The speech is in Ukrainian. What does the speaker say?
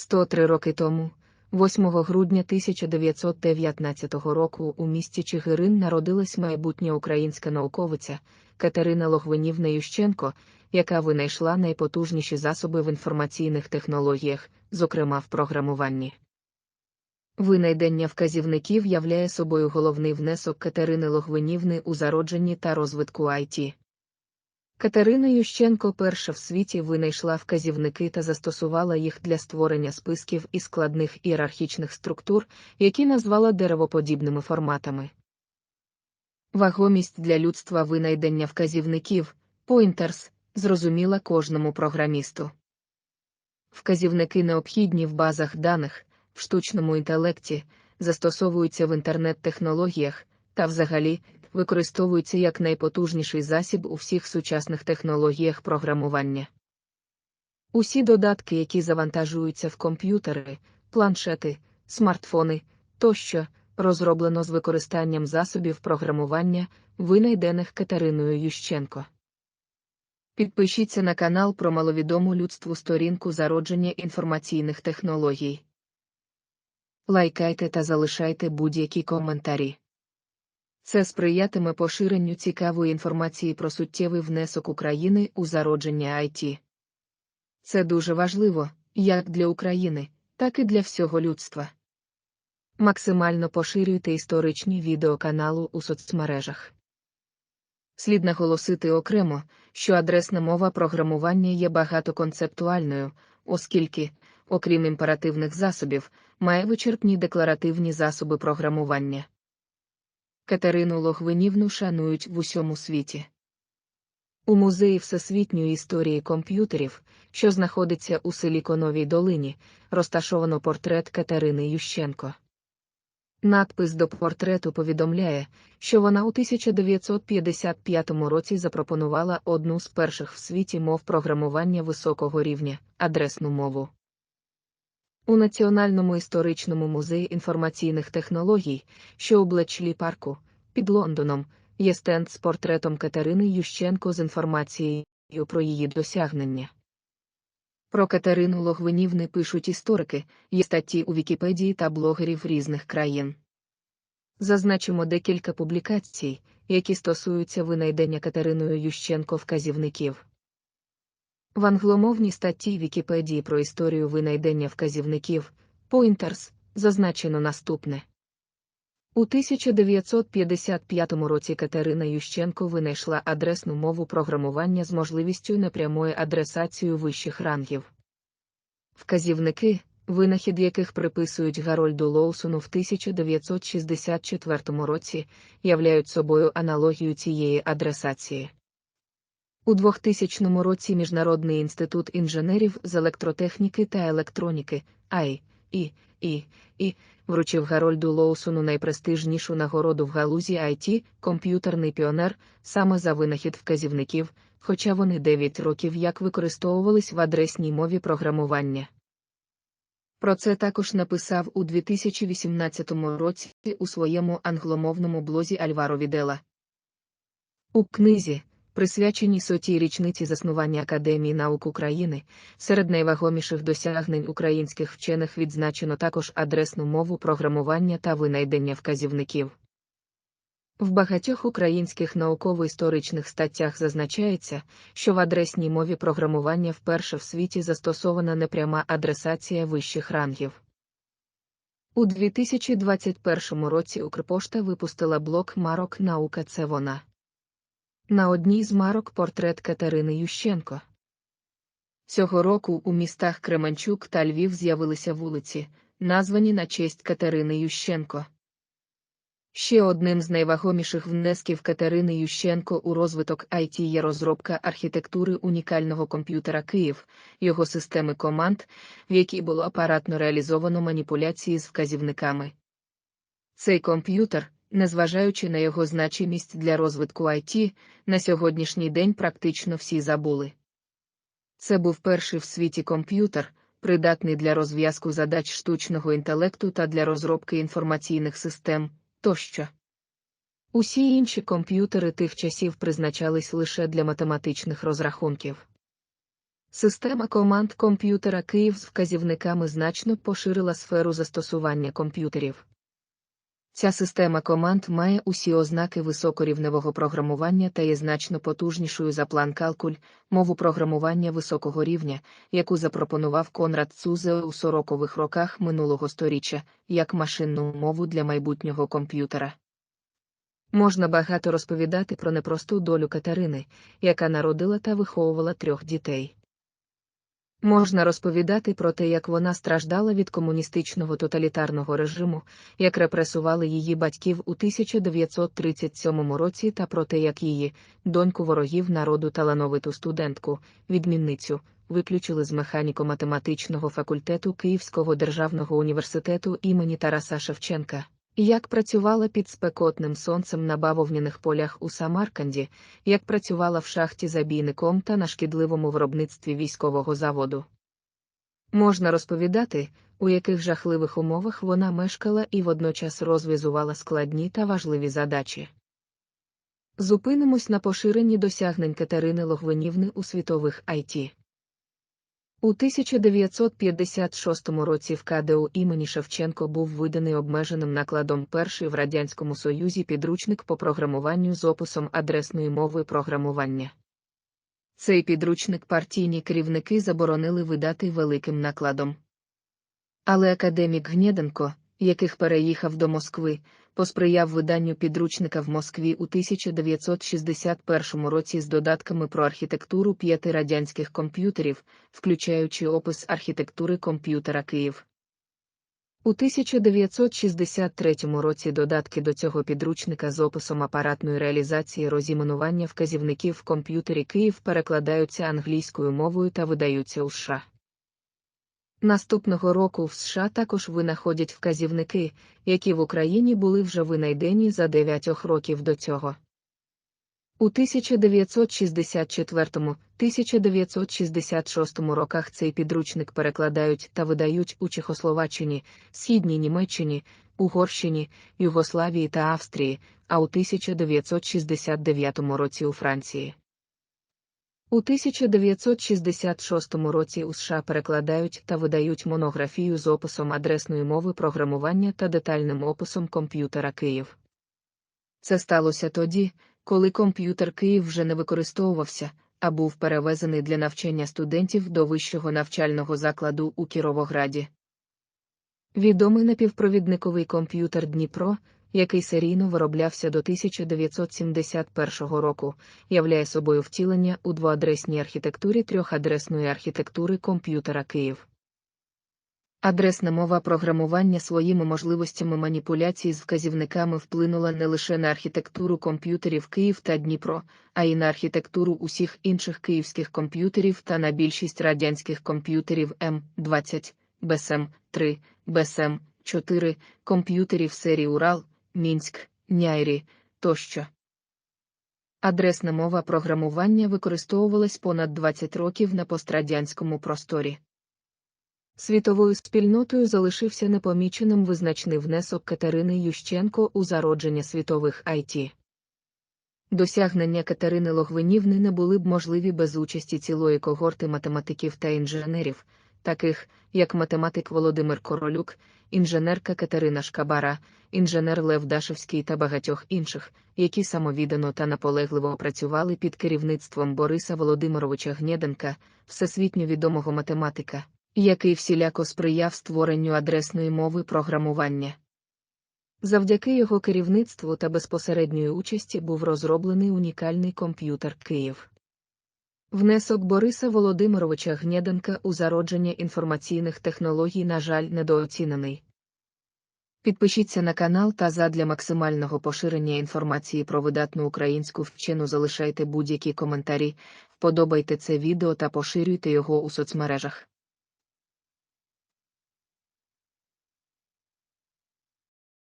103 роки тому, 8 грудня 1919 року у місті Чигирин народилась майбутня українська науковиця Катерина Логвинівна Ющенко, яка винайшла найпотужніші засоби в інформаційних технологіях, зокрема в програмуванні. Винайдення вказівників являє собою головний внесок Катерини Логвинівни у зародженні та розвитку IT. Катерина Ющенко перша в світі винайшла вказівники та застосувала їх для створення списків і складних ієрархічних структур, які назвала деревоподібними форматами. Вагомість для людства винайдення вказівників pointers, зрозуміла кожному програмісту. Вказівники необхідні в базах даних, в штучному інтелекті, застосовуються в інтернет-технологіях та взагалі використовуються як найпотужніший засіб у всіх сучасних технологіях програмування. Усі додатки, які завантажуються в комп'ютери, планшети, смартфони тощо, розроблено з використанням засобів програмування, винайдених Катериною Ющенко. Підпишіться на канал про маловідому людству сторінку зародження інформаційних технологій. Лайкайте та залишайте будь-які коментарі. Це сприятиме поширенню цікавої інформації про суттєвий внесок України у зародження IT. Це дуже важливо, як для України, так і для всього людства. Максимально поширюйте історичні відео каналу у соцмережах. Слід наголосити окремо, що адресна мова програмування є багатоконцептуальною, оскільки, окрім імперативних засобів, має вичерпні декларативні засоби програмування. Катерину Логвинівну шанують в усьому світі. У музеї Всесвітньої історії комп'ютерів, що знаходиться у Силіконовій долині, розташовано портрет Катерини Ющенко. Надпис до портрету повідомляє, що вона у 1955 році запропонувала одну з перших в світі мов програмування високого рівня адресну мову. У Національному історичному музеї інформаційних технологій, що у Блечлі парку, під Лондоном, є стенд з портретом Катерини Ющенко з інформацією про її досягнення. Про Катерину Логвинівни пишуть історики, є статті у Вікіпедії та блогерів різних країн. Зазначимо декілька публікацій, які стосуються винайдення Катериною Ющенко вказівників. В англомовній статті Вікіпедії про історію винайдення вказівників Pointers зазначено наступне. У 1955 році Катерина Ющенко винайшла адресну мову програмування з можливістю непрямої адресацію вищих рангів. Вказівники, винахід яких приписують Гарольду Лоусону в 1964 році, являють собою аналогію цієї адресації. У 2000 році Міжнародний інститут інженерів з електротехніки та електроніки АЙ, і, і, і, вручив Гарольду Лоусону найпрестижнішу нагороду в галузі IT, комп'ютерний піонер, саме за винахід вказівників, хоча вони 9 років як використовувались в адресній мові програмування. Про це також написав у 2018 році у своєму англомовному блозі Альваро Відела. У книзі присвяченій сотій річниці заснування Академії наук України, серед найвагоміших досягнень українських вчених відзначено також адресну мову програмування та винайдення вказівників. В багатьох українських науково-історичних статтях зазначається, що в адресній мові програмування вперше в світі застосована непряма адресація вищих рангів. У 2021 році Укрпошта випустила блок Марок Наука це вона. На одній з марок портрет Катерини Ющенко. Цього року у містах Кременчук та Львів з'явилися вулиці, названі на честь Катерини Ющенко. Ще одним з найвагоміших внесків Катерини Ющенко у розвиток IT є розробка архітектури унікального комп'ютера Київ, його системи команд, в якій було апаратно реалізовано маніпуляції з вказівниками. Цей комп'ютер, незважаючи на його значимість для розвитку IT, на сьогоднішній день практично всі забули. Це був перший в світі комп'ютер, придатний для розв'язку задач штучного інтелекту та для розробки інформаційних систем тощо. Усі інші комп'ютери тих часів призначались лише для математичних розрахунків. Система команд комп'ютера Київ з вказівниками значно поширила сферу застосування комп'ютерів. Ця система команд має усі ознаки високорівневого програмування та є значно потужнішою за план калкуль, мову програмування високого рівня, яку запропонував Конрад Цузе у 40-х роках минулого сторіччя, як машинну мову для майбутнього комп'ютера. Можна багато розповідати про непросту долю Катерини, яка народила та виховувала трьох дітей. Можна розповідати про те, як вона страждала від комуністичного тоталітарного режиму, як репресували її батьків у 1937 році, та про те, як її, доньку ворогів народу талановиту студентку, відмінницю, виключили з механіко-математичного факультету Київського державного університету імені Тараса Шевченка. Як працювала під спекотним сонцем на бавовняних полях у Самарканді, як працювала в шахті забійником та на шкідливому виробництві військового заводу. Можна розповідати, у яких жахливих умовах вона мешкала і водночас розв'язувала складні та важливі задачі. Зупинимось на поширенні досягнень Катерини Логвинівни у світових IT. У 1956 році в КДУ імені Шевченко був виданий обмеженим накладом перший в Радянському Союзі підручник по програмуванню з описом адресної мови програмування. Цей підручник партійні керівники заборонили видати великим накладом. Але академік Гнєденко, яких переїхав до Москви, посприяв виданню підручника в Москві у 1961 році з додатками про архітектуру п'яти радянських комп'ютерів, включаючи опис архітектури комп'ютера Київ. У 1963 році додатки до цього підручника з описом апаратної реалізації розіменування вказівників в комп'ютері Київ перекладаються англійською мовою та видаються у США. Наступного року в США також винаходять вказівники, які в Україні були вже винайдені за 9 років до цього. У 1964-1966 роках цей підручник перекладають та видають у Чехословаччині, Східній Німеччині, Угорщині, Югославії та Австрії, а у 1969 році у Франції. У 1966 році у США перекладають та видають монографію з описом адресної мови програмування та детальним описом комп'ютера Київ. Це сталося тоді, коли комп'ютер Київ вже не використовувався, а був перевезений для навчання студентів до вищого навчального закладу у Кіровограді. Відомий напівпровідниковий комп'ютер Дніпро який серійно вироблявся до 1971 року, являє собою втілення у двоадресній архітектурі трьохадресної архітектури комп'ютера Київ. Адресна мова програмування своїми можливостями маніпуляцій з вказівниками вплинула не лише на архітектуру комп'ютерів Київ та Дніпро, а й на архітектуру усіх інших київських комп'ютерів та на більшість радянських комп'ютерів М20, БСМ-3, БСМ-4, комп'ютерів серії Урал, Мінськ, Няйрі тощо. Адресна мова програмування використовувалась понад 20 років на пострадянському просторі. Світовою спільнотою залишився непоміченим визначний внесок Катерини Ющенко у зародження світових IT. Досягнення Катерини Логвинівни не були б можливі без участі цілої когорти математиків та інженерів, таких як математик Володимир Королюк, інженерка Катерина Шкабара, інженер Лев Дашевський та багатьох інших, які самовіддано та наполегливо працювали під керівництвом Бориса Володимировича Гнєденка, всесвітньо відомого математика, який всіляко сприяв створенню адресної мови програмування. Завдяки його керівництву та безпосередньої участі був розроблений унікальний комп'ютер Київ. Внесок Бориса Володимировича Гнєденка у зародження інформаційних технологій, на жаль, недооцінений. Підпишіться на канал та задля максимального поширення інформації про видатну українську вчену залишайте будь-які коментарі, вподобайте це відео та поширюйте його у соцмережах.